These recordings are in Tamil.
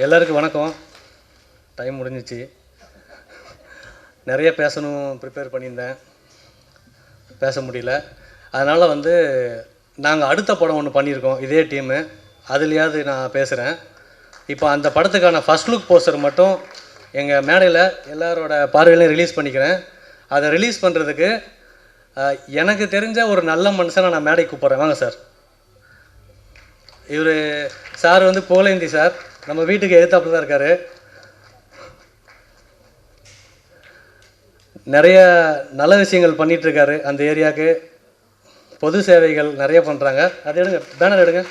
எல்லாருக்கும் வணக்கம். டைம் முடிஞ்சிச்சு. நிறைய பேசணும் ப்ரிப்பேர் பண்ணியிருந்தேன். பேச முடியல. அதனால் வந்து நாங்கள் அடுத்த படம் ஒன்று பண்ணியிருக்கோம். இதே டீமு அதுலேயாவது நான் பேசுகிறேன் இப்போ அந்த படத்துக்கான ஃபர்ஸ்ட் லுக் போஸ்டர் மட்டும் எங்கள் மேடையில் எல்லாரோட பார்வையிலையும் ரிலீஸ் பண்ணிக்கிறேன். அதை ரிலீஸ் பண்ணுறதுக்கு எனக்கு தெரிஞ்ச ஒரு நல்ல மனுஷனை நான் மேடைக்கு கூப்பிட்றேன். வாங்க சார் இவர் சார் வந்து புகழேந்தி சார் நம்ம வீட்டுக்கு எதிர்த்தாப்புல தான் இருக்காரு. நிறைய நல்ல விஷயங்கள் பண்ணிகிட்ருக்காரு அந்த ஏரியாவுக்கு. பொது சேவைகள் நிறைய பண்ணுறாங்க அது எடுங்க பேனர் எடுங்க.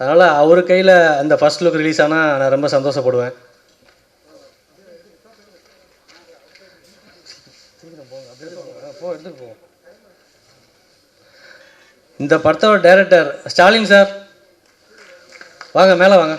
அதனால் அவர் கையில் அந்த ஃபர்ஸ்ட் லுக் ரிலீஸ் ஆனால் நான் ரொம்ப சந்தோஷப்படுவேன். போ எடுத்துட்டு போவோம் இந்த படத்தோட டைரக்டர் ஸ்டாலின் சார். வாங்க மேலே வாங்க.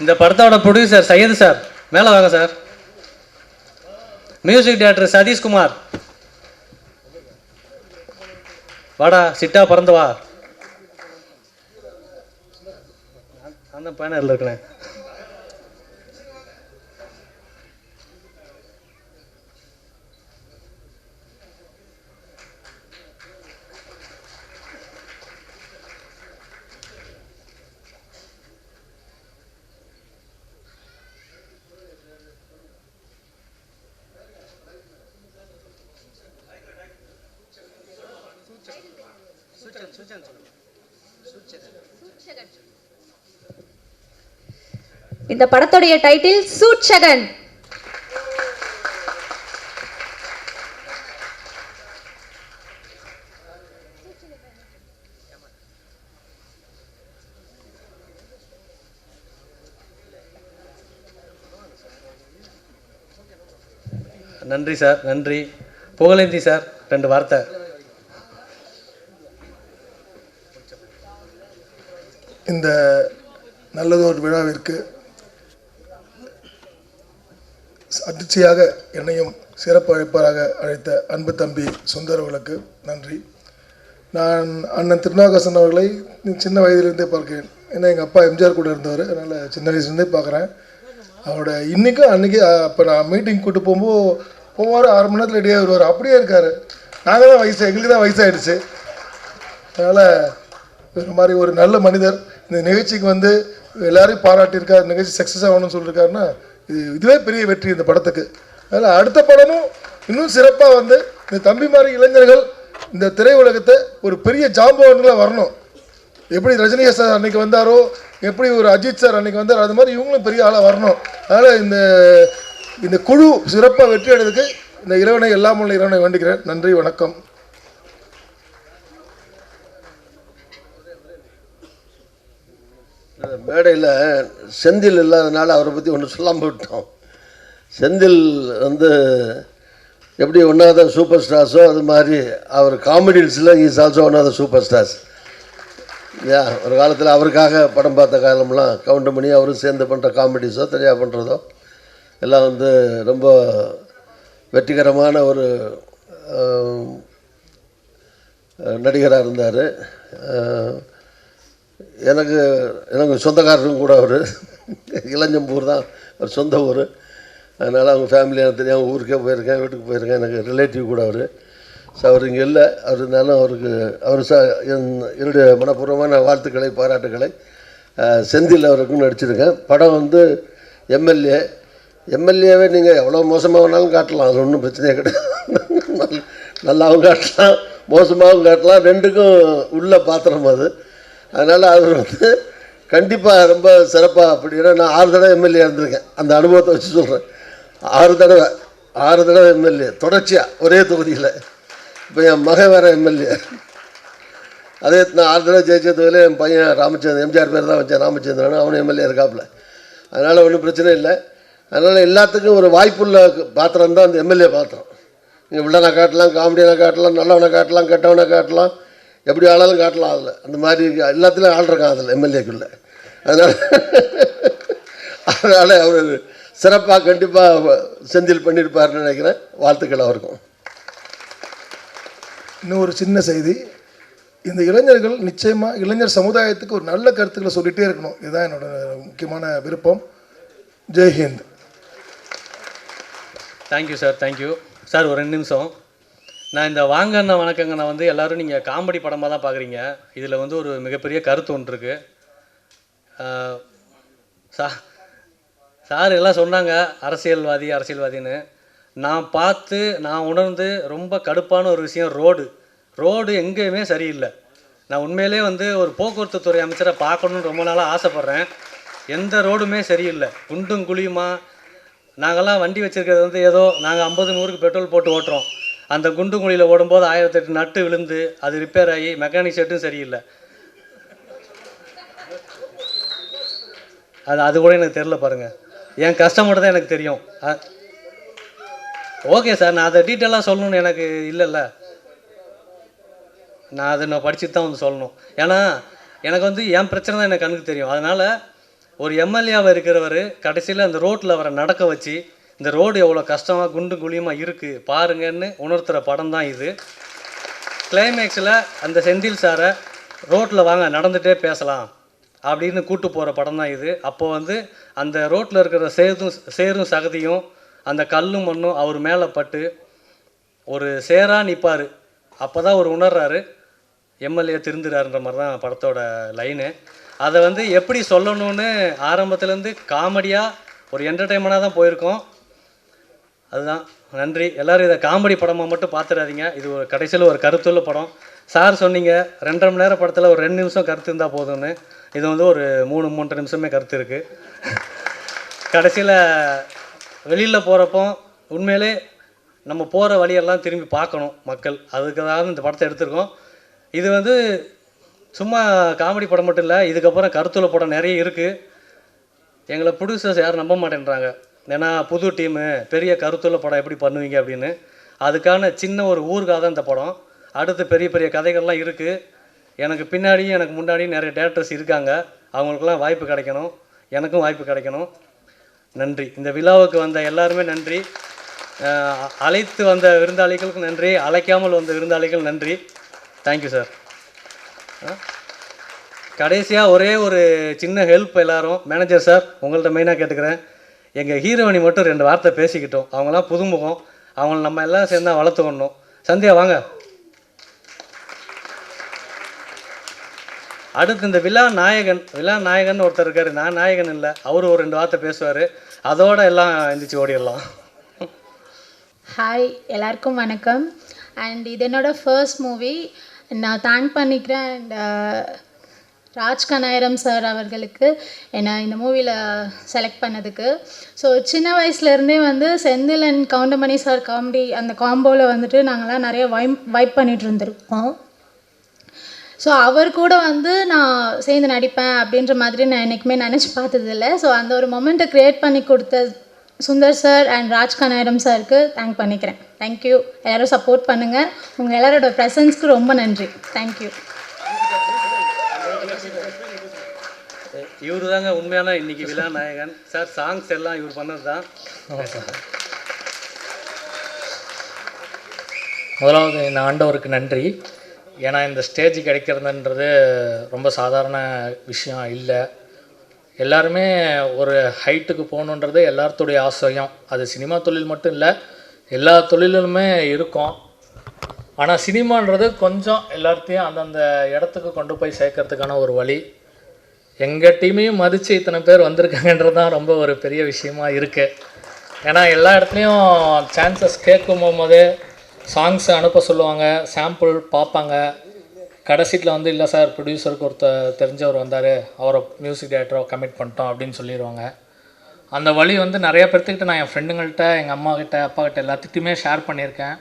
இந்த படத்தோட ப்ரொடியூசர் சையது சார். மேலே வாங்க சார். மியூசிக் டைரக்டர் சதீஷ்குமார் வாடா சிட்டா பறந்து வா. அந்த பேனரில் இருக்கிறேன் இந்த படத்துடைய டைட்டில் சூட்சகன் நன்றி சார் நன்றி. புகழேந்தி சார் ரெண்டு வார்த்தை. இந்த நல்லதொரு விழாவிற்கு அதிர்ச்சியாக என்னையும் சிறப்பு அழைப்பாளராக அழைத்த அன்பு தம்பி சுந்தரவர்களுக்கு நன்றி. நான் அண்ணன் திருநாகசன் அவர்களை சின்ன வயதிலிருந்தே பார்க்கிறேன். ஏன்னா எங்கள் அப்பா எம்ஜிஆர் கூட இருந்தவர். அதனால் சின்ன வயசுலேருந்தே பார்க்குறேன். அவரோட இன்றைக்கும் அன்றைக்கி அப்போ நான் மீட்டிங் கூட்டு போகும்போது போவார் ஆறு மணி நேரத்தில் ரெடியாக வருவார். அப்படியே இருக்கார். நாங்கள் தான் வயசு எங்களுக்கு தான் வயசாகிடுச்சு அதனால் ஒரு மாதிரி ஒரு நல்ல மனிதர் இந்த நிகழ்ச்சிக்கு வந்து எல்லாரையும் பாராட்டியிருக்கார். நிகழ்ச்சி சக்ஸஸ் ஆகணும்னு சொல்லியிருக்காருன்னா இதுவே பெரிய வெற்றி இந்த படத்துக்கு. அதனால் அடுத்த படமும் இன்னும் சிறப்பாக வந்து இந்த தம்பிமாரி இளைஞர்கள் இந்த திரையுலகத்தை ஒரு பெரிய ஜாம்பவான்களாக வரணும். எப்படி ரஜினிகாந்த் சார் அன்னைக்கு வந்தாரோ எப்படி ஒரு அஜித் சார் அன்னைக்கு வந்தார் அது மாதிரி இவங்களும் பெரிய ஆளாக வரணும். அதனால் இந்த இந்த குழு சிறப்பாக வெற்றி அடைறதுக்கு இந்த இறைவனை எல்லாம் உள்ள இறைவனை வேண்டிக்கிறேன் நன்றி வணக்கம். மேடையில் செந்தில் இல்லாதனால அவரை பற்றி ஒன்று சொல்லாமல் விட்டோம். செந்தில் வந்து எப்படி ஒன் ஆஃப் த சூப்பர் ஸ்டார்ஸோ அது மாதிரி அவர் காமெடிஸில் is also one of the super stars yeah ஒரு காலத்தில் அவருக்காக படம் பார்த்த காலம்லாம் கவுண்ட் பண்ணி அவரும் சேர்ந்து பண்ணுற காமெடிஸோ தனியாக பண்ணுறதோ எல்லாம் வந்து ரொம்ப வெற்றிகரமான ஒரு நடிகராக இருந்தார். எனக்கு எனக்கு சொந்தக்காரரும் கூட அவர். இளஞ்சம்பூர் தான் அவர் சொந்த ஊர். அதனால் அவங்க ஃபேமிலி எனக்கு தெரியும். ஊருக்கே போயிருக்கேன் வீட்டுக்கு போயிருக்கேன். எனக்கு ரிலேட்டிவ் கூட அவர். ஸோ அவர் இங்கே இல்லை. அவர் இருந்தாலும் அவருக்கு அவர் ச என்- என்னுடைய மனப்பூர்வமான வாழ்த்துக்களை பாராட்டுக்களை செந்தில் அவருக்கும் நடிச்சிருக்கேன் படம் வந்து எம்எல்ஏ எம்எல்ஏவே நீங்கள் எவ்வளோ மோசமாக வேணாலும் காட்டலாம். அது ஒன்றும் பிரச்சனையே கிடையாது. நல்லாவும் காட்டலாம் மோசமாகவும் காட்டலாம். ரெண்டுக்கும் உள்ள பாத்திரம் அது. அதனால் அவர் வந்து கண்டிப்பாக ரொம்ப சிறப்பாக அப்படின்னா நான் ஆறு தடவை எம்எல்ஏ இருந்திருக்கேன். அந்த அனுபவத்தை வச்சு சொல்கிறேன் ஆறு தடவை ஆறு தடவை எம்எல்ஏ தொடர்ச்சியாக ஒரே தொகுதியில். இப்போ என் மகன் வேறு எம்எல்ஏ அதே நான் ஆறு தடவை ஜெயிச்சதுல என் பையன் ராமச்சந்திரன் எம்ஜிஆர் பேர் தான் வச்சேன் ராமச்சந்திரன். அவனும் எம்எல்ஏ இருக்காப்புல. அதனால் ஒன்றும் பிரச்சனை இல்லை. அதனால் எல்லாத்துக்கும் ஒரு வாய்ப்புள்ள பாத்திரம் தான் அந்த எம்எல்ஏ பாத்திரம். நீங்கள் வில்லனை காட்டலாம் காமெடியனை காட்டலாம் நல்லவனை காட்டலாம் கெட்டவனை காட்டலாம். எப்படி ஆளாலும் காட்டலாம் அதில். அந்த மாதிரி எல்லாத்துலேயும் ஆள் இருக்கான் அதில் எம்எல்ஏக்குள்ளே. அதனால் அதனால் அவர் சிறப்பாக கண்டிப்பாக செந்தில் பண்ணியிருப்பாருன்னு நினைக்கிறேன். வாழ்த்துக்கள் அவருக்கும். இன்னும் ஒரு சின்ன செய்தி. இந்த இளைஞர்கள் நிச்சயமாக இளைஞர் சமுதாயத்துக்கு ஒரு நல்ல கருத்துக்களை சொல்லிகிட்டே இருக்கணும். இதுதான் என்னோட முக்கியமான விருப்பம். ஜெய்ஹிந்த் thank you sir thank you sir ஒரு ரெண்டு நிமிஷம். நான் இந்த வாங்கண்ண வணக்கங்கண்ணா வந்து எல்லாரும் நீங்கள் காமெடி படமாக தான் பார்க்குறீங்க இதில் வந்து ஒரு மிகப்பெரிய கருத்து ஒன்று இருக்குது சா சார் எல்லாம் சொன்னாங்க அரசியல்வாதி அரசியல்வாதின்னு. நான் பார்த்து நான் உணர்ந்து ரொம்ப கடுப்பான ஒரு விஷயம் ரோடு. ரோடு எங்கேயுமே சரியில்லை. நான் உண்மையிலே வந்து ஒரு போக்குவரத்து துறை அமைச்சரை பார்க்கணுன்னு ரொம்ப நாளாக ஆசைப்பட்றேன். எந்த ரோடுமே சரியில்லை. குண்டும் குழியுமா? நாங்கள்லாம் வண்டி வச்சுருக்கிறது வந்து ஏதோ நாங்கள் ஐம்பது நூறுக்கு பெட்ரோல் போட்டு ஓட்டுறோம். அந்த குண்டு குழியில் ஓடும்போது ஆயிரத்தெட்டு நட்டு விழுந்து அது ரிப்பேர் ஆகி மெக்கானிக் செட்டும் சரியில்லை. அது அது கூட எனக்கு தெரில பாருங்கள் என் கஷ்டம் மட்டும் தான் எனக்கு தெரியும். ஓகே சார் நான் அதை டீட்டெயிலாக சொல்லணும்னு எனக்கு இல்லைல்ல. நான் அதை நான் படிச்சுட்டு தான் வந்து சொல்லணும். ஏன்னா எனக்கு வந்து என் பிரச்சனை தான் எனக்கு கண்ணுக்கு தெரியும். அதனால் ஒரு எம்எல்ஏவாக இருக்கிறவர் கடைசியில் அந்த ரோட்டில் அவரை நடக்க வச்சு இந்த ரோடு எவ்வளோ கஷ்டமாக குண்டு குழியமாக இருக்குது பாருங்கன்னு உணர்த்துகிற படம் தான் இது. கிளைமேக்ஸில் அந்த செந்தில் சாரை ரோட்டில் வாங்க நடந்துகிட்டே பேசலாம் அப்படின்னு கூட்டு போகிற படம் தான் இது. அப்போது வந்து அந்த ரோட்டில் இருக்கிற சேதும் சேரும் சகதியும் அந்த கல்லும் மண்ணும் அவர் மேலே பட்டு ஒரு சேராக நிற்பார் அப்போ தான் அவர் உணர்றாரு எம்எல்ஏ திருந்துறாருன்ற மாதிரி தான் படத்தோட லைனு அதை வந்து எப்படி சொல்லணும்னு ஆரம்பத்துலேருந்து காமெடியாக ஒரு என்டர்டெயின்மெண்ட்டாக தான் போயிருக்கோம். அதுதான். நன்றி. எல்லோரும் இதை காமெடி படமாக மட்டும் பார்த்துடாதீங்க இது ஒரு கடைசியில் ஒரு கருத்துள்ள படம். சார் சொன்னீங்க ரெண்டரை மணி நேரம் படத்தில் ஒரு ரெண்டு நிமிஷம் கருத்து இருந்தால் போதும்னு. இது வந்து ஒரு மூணு மூன்றரை நிமிஷமே கருத்து இருக்குது கடைசியில் வெளியில் போகிறப்போ உண்மையிலே நம்ம போகிற வழியெல்லாம் திரும்பி பார்க்கணும் மக்கள். அதுக்காக இந்த படத்தை எடுத்திருக்கோம். இது வந்து சும்மா காமெடி படம் மட்டும் இல்லை இதுக்கப்புறம் கருத்துள்ள படம் நிறைய இருக்குது எங்களை ப்ரொடியூசர்ஸ் யாரும் நம்ப மாட்டேன்றாங்க. ஏன்னா புது டீமு பெரிய கருத்துள்ள படம் எப்படி பண்ணுவீங்க அப்படின்னு. அதுக்கான சின்ன ஒரு ஊருக்காக தான் இந்த படம். அடுத்து பெரிய பெரிய கதைகள்லாம் இருக்குது எனக்கு பின்னாடியும் எனக்கு முன்னாடியும் நிறைய டேரக்டர்ஸ் இருக்காங்க. அவங்களுக்கெல்லாம் வாய்ப்பு கிடைக்கணும். எனக்கும் வாய்ப்பு கிடைக்கணும். நன்றி. இந்த விழாவுக்கு வந்த எல்லாருமே நன்றி. அழைத்து வந்த விருந்தாளிகளுக்கு நன்றி. அழைக்காமல் வந்த விருந்தாளிகள் நன்றி. தேங்க்யூ சார் கடைசியாக ஒரே ஒரு சின்ன ஹெல்ப் எல்லாரும். மேனேஜர் சார் உங்கள்கிட்ட மெயினாக கேட்டுக்கிறேன். எங்கள் ஹீரோயினி மட்டும் ரெண்டு வார்த்தை பேசிக்கிட்டோம். அவங்களாம் புதுமுகம். அவங்கள நம்ம எல்லாம் சேர்ந்தா வளர்த்துக்கணும். சந்தியா வாங்க. அடுத்து இந்த விழா நாயகன். விழா நாயகன் ஒருத்தர் இருக்காரு. நான் நாயகன் இல்லை. அவர் ஒரு ரெண்டு வார்த்தை பேசுவார். அதோட எல்லாம் எந்திரிச்சு ஓடிடலாம். ஹாய் எல்லாருக்கும் வணக்கம். அண்ட் இது என்னோடய ஃபர்ஸ்ட் மூவி நான் தேங்க் பண்ணிக்கிறேன். அண்ட் ராஜ் கனாயிரம் சார் அவர்களுக்கு என்னை இந்த மூவியில் செலக்ட் பண்ணதுக்கு. ஸோ சின்ன வயசுலேருந்தே வந்து Senthil and Goundamani sir comedy அந்த காம்போவில் வந்துட்டு நாங்கள்லாம் நிறைய வைப் வைப் பண்ணிகிட்டு இருந்திருக்கோம் ஸோ அவர் கூட வந்து நான் சேர்ந்து நடிப்பேன் அப்படின்ற மாதிரி நான் என்றைக்குமே நினச்சி பார்த்ததில்ல. ஸோ அந்த ஒரு மொமெண்ட்டை க்ரியேட் பண்ணி கொடுத்த சுந்தர் சார் அண்ட் ராஜ் கனாயிரம் சாருக்கு தேங்க் பண்ணிக்கிறேன். தேங்க்யூ எல்லோரும் சப்போர்ட் பண்ணுங்கள் உங்கள் எல்லாரோட ப்ரெசன்ஸ்க்கு ரொம்ப நன்றி. தேங்க்யூ இவரு தாங்க உண்மையான இன்னைக்கு விழா நாயகன். சார் சாங்ஸ் எல்லாம் இவர் பண்ணது தான் முதலாவது இந்த ஆண்டவருக்கு நன்றி. ஏன்னா இந்த ஸ்டேஜ் கிடைக்கிறதுன்றது ரொம்ப சாதாரண விஷயம் இல்லை. எல்லாருமே ஒரு ஹைட்டுக்கு போகணுன்றது எல்லாத்துடைய ஆசையும். அது சினிமா தொழில் மட்டும் இல்லை எல்லா தொழிலுமே இருக்கும். ஆனால் சினிமான்றது கொஞ்சம் எல்லாத்தையும் அந்தந்த இடத்துக்கு கொண்டு போய் சேர்க்கறதுக்கான ஒரு வழி. எங்கள் டீமையும் மதித்து இத்தனை பேர் வந்திருக்காங்கன்றது தான் ரொம்ப ஒரு பெரிய விஷயமா இருக்குது ஏன்னா எல்லா இடத்துலையும் சான்சஸ் கேட்கும் போதே சாங்ஸ் அனுப்ப சொல்லுவாங்க சாம்பிள் பார்ப்பாங்க. கடைசியில் வந்து இல்லை சார் ப்ரொடியூசருக்கு ஒருத்தர் தெரிஞ்சவர் வந்தார். அவரை மியூசிக் டைரக்டரை கமிட் பண்ணிட்டோம் அப்படின்னு சொல்லிடுவாங்க அந்த வழி வந்து நிறைய பேர்த்துக்கிட்ட நான் என் ஃப்ரெண்டுங்கள்கிட்ட எங்கள் அம்மாக்கிட்ட அப்பாக்கிட்ட எல்லாத்துக்கிட்டையுமே ஷேர் பண்ணியிருக்கேன்.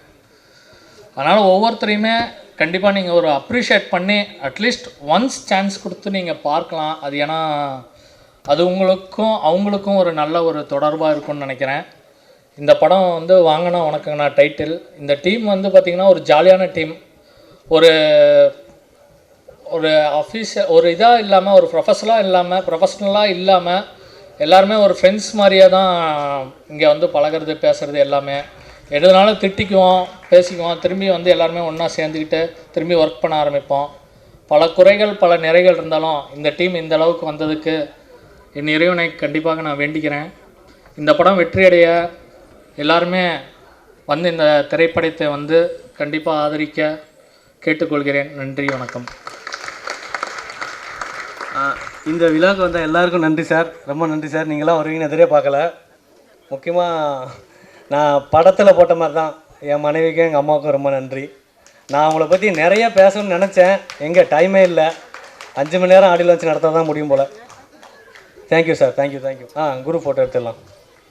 அதனால் ஒவ்வொருத்தரையுமே கண்டிப்பாக நீங்கள் ஒரு அப்ரிஷியேட் பண்ணி அட்லீஸ்ட் ஒன்ஸ் சான்ஸ் கொடுத்து நீங்கள் பார்க்கலாம். அது ஏன்னா அது உங்களுக்கும் அவங்களுக்கும் ஒரு நல்ல ஒரு தொடர்பாக இருக்கும்னு நினைக்கிறேன். இந்த படம் வந்து வாங்கினா உனக்குங்கண்ணா டைட்டில் இந்த டீம் வந்து பார்த்திங்கன்னா ஒரு ஜாலியான டீம் ஒரு ஒரு அஃபீஷியல் ஒரு இதாக இல்லாமல் ஒரு ப்ரொஃபஷனலாக இல்லாமல் ப்ரொஃபஷ்னலாக இல்லாமல் எல்லாருமே ஒரு ஃப்ரெண்ட்ஸ் மாதிரியே தான் இங்கே வந்து பழகுறது பேசுகிறது எல்லாமே. எதுனாலும் திட்டிக்குவோம் பேசிக்குவோம். திரும்பி வந்து எல்லாருமே ஒன்றா சேர்ந்துக்கிட்டு திரும்பி ஒர்க் பண்ண ஆரம்பிப்போம். பல குறைகள் பல நிறைகள் இருந்தாலும் இந்த டீம் இந்த அளவுக்கு வந்ததுக்கு என் இறைவனை கண்டிப்பாக நான் வேண்டிக்கிறேன். இந்த படம் வெற்றியடைய எல்லாருமே வந்து இந்த திரைப்படத்தை வந்து கண்டிப்பாக ஆதரிக்க கேட்டுக்கொள்கிறேன். நன்றி வணக்கம். இந்த விழாவுக்கு வந்த எல்லாருக்கும் நன்றி சார். ரொம்ப நன்றி சார். நீங்களாம் வருவீங்கன்னு எதிரே பார்க்கல. முக்கியமாக நான் படத்தில் போட்ட மாதிரி தான் என் மனைவிக்கும் எங்கள் அம்மாவுக்கும் ரொம்ப நன்றி. நான் அவங்கள பற்றி நிறைய பேசணும்னு நினச்சேன். எங்கே டைமே இல்லை. அஞ்சு மணி நேரம் ஆடியில் வச்சு நடத்த தான் முடியும் போல். Thank you sir thank you thank you ah group photo எடுத்துடலாம்.